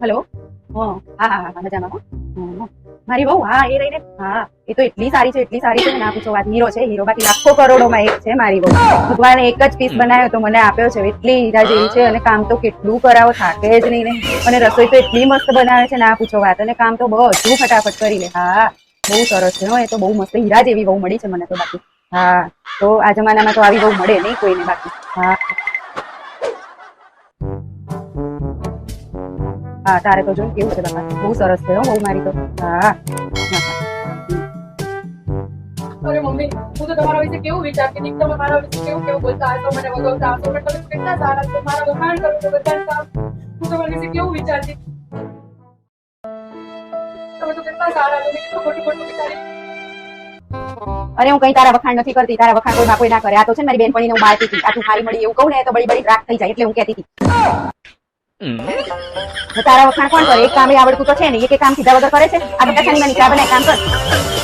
Hello? હા હા હા હા મજામાં મારી બહુ હા એ રહીને હા એ તો એટલી સારી છે એટલી સારી છે ના પૂછો વાત હીરો છે હીરો બાકી લાખો કરોડોમાં એક છે મારી બહુ ભગવાને એક જ પીસ બનાવ્યો તો મને આપ્યો છે એટલી હીરા જેવી છે અને કામ તો કેટલું કરાવો થાકે જ નહીં ને. અને રસોઈ તો એટલી મસ્ત બનાવે છે ના પૂછો વાત અને કામ તો બધું ફટાફટ કરી લે. હા બહુ સરસ છે એ તો બહુ મસ્ત હીરા જેવી બહુ મળી છે મને તો બાકી. હા તો આ જમાનામાં તો આવી બહુ મળે નહીં કોઈને બાકી. હા. હા તારે તો જો કેવું છે બાપા બહુ સરસ છે બહુ મારી તો હા અરે મમ્મી હું તો તમારા વિશે કેવું વિચારતી હતી તમે મારા વિશે કેવું કેવું બોલતા હશો મને વગોવતા હશો પણ તમે કેટલા સારા છો મારા વખાણ કરો છો બધા કામ હું તમારા વિશે કેવું વિચારતી તમે તો કેટલા સારા છો કેટલું ખોટું ખોટું વિચારી અરે હું કઈ તારા વખાણ નથી કરતી તારા વખાણ કોઈ કોઈ ના કરે આ તો છે ને મારી બેનપણીને હું બાળતી હતી આ તું ખાલી મળી એવું કહું ને તો બળી બડી રાખ થઈ જાય એટલે હું કહેતી હતી તારા વખાણ કોણ કરે? એક કામ એ આવડતું તો છે ને, એક કામ સીધા વગર કરે છે? આ બધા ખાલી મને ચા બનાય કામ કર.